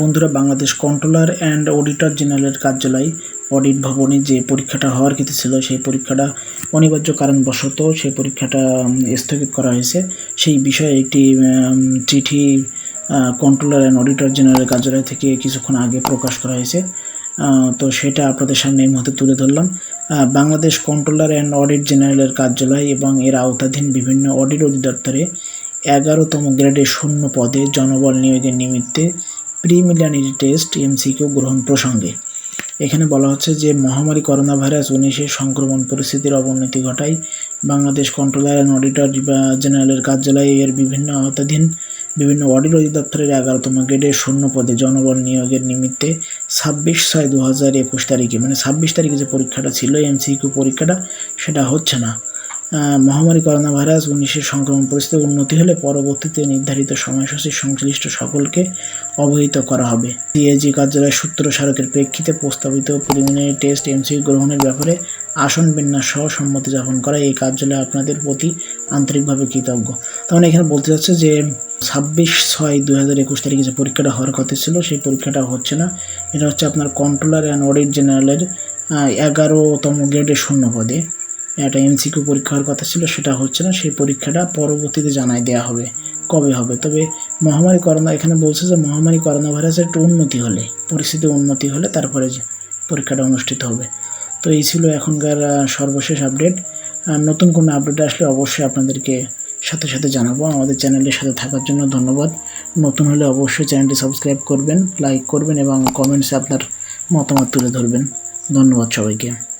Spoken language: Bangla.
বন্ধুরা, বাংলাদেশ কন্ট্রোলার অ্যান্ড অডিটর জেনারেলের কার্যালয় অডিট ভবনে যে পরীক্ষাটা হওয়ার কথা ছিল, সেই পরীক্ষাটা অনিবার্য কারণবশত সেই পরীক্ষাটা স্থগিত করা হয়েছে। সেই বিষয়ে একটি চিঠি কন্ট্রোলার অ্যান্ড অডিটর জেনারেল কার্যালয় থেকে কিছুক্ষণ আগে প্রকাশ করা হয়েছে। তো সেটা আপনাদের সামনে এই মুহূর্তে তুলে ধরলাম। বাংলাদেশ কন্ট্রোলার অ্যান্ড অডিট জেনারেলের কার্যালয় এবং এর আওতাধীন বিভিন্ন অডিট অধিদপ্তরে এগারোতম গ্রেডের শূন্য পদে জনবল নিয়োগের নিমিত্তে প্রিমিলিয়ানিটি টেস্ট এমসিকিউ গ্রহণ প্রসঙ্গে। এখানে বলা হচ্ছে যে, মহামারী করোনা ভাইরাস উনিশের সংক্রমণ পরিস্থিতির অবনতি ঘটায়। বাংলাদেশ কন্ট্রোলার অ্যান্ড অডিটর জেনারেলের কার্যালয়ে এর বিভিন্ন আওতাধীন বিভিন্ন অডিট অধিদপ্তরের এগারোতম গ্রেডের শূন্য পদে জনবল নিয়োগের নিমিত্তে ছাব্বিশ ছয় দু হাজার একুশ তারিখে মানে ছাব্বিশ তারিখে যে পরীক্ষাটা ছিল, এমসিকিউ পরীক্ষাটা, সেটা হচ্ছে না। মহামারী করোনা ভাইরাস উনিশের সংক্রমণ পরিস্থিতি উন্নতি হলে পরবর্তীতে নির্ধারিত সময়সূচি সংশ্লিষ্ট সকলকে অবহিত করা হবে। সিএজি কার্যালয়ের সূত্র স্মারকের প্রেক্ষিতে প্রস্তাবিত প্রিলিমিনারি টেস্ট এমসি গ্রহণের ব্যাপারে আসন বিন্যাস সহ সম্মতি যাপন করা এই কার্যালয় আপনাদের প্রতি আন্তরিকভাবে কৃতজ্ঞ। তখন এখানে বলতে যাচ্ছে যে, ছাব্বিশ ছয় দুই হাজার একুশ তারিখে যে পরীক্ষাটা হওয়ার কথা ছিল, সেই পরীক্ষাটা হচ্ছে না। এটা হচ্ছে আপনার কন্ট্রোলার অ্যান্ড অডিট জেনারেলের এগারোতম গ্রেডের শূন্য পদে। একটা এমসিকিউ পরীক্ষা হওয়ার কথা ছিল, সেটা হচ্ছে না, সেই পরীক্ষাটা পরবর্তীতে জানাই দেওয়া হবে, কবে হবে? তবে মহামারী করোনা, এখানে বলছে যে মহামারী করোনা ভাইরাসের একটু উন্নতি হলে, পরিস্থিতি উন্নতি হলে তারপরে পরীক্ষাটা অনুষ্ঠিত হবে। তো এই ছিল এখনকার সর্বশেষ আপডেট। নতুন কোনো আপডেট আসলে অবশ্যই আপনাদেরকে সাথে সাথে জানাব। আমাদের চ্যানেলের সাথে থাকার জন্য ধন্যবাদ। নতুন হলে অবশ্যই চ্যানেলটি সাবস্ক্রাইব করবেন, লাইক করবেন এবং কমেন্টসে আপনার মতামত তুলে ধরবেন। ধন্যবাদ সবাইকে।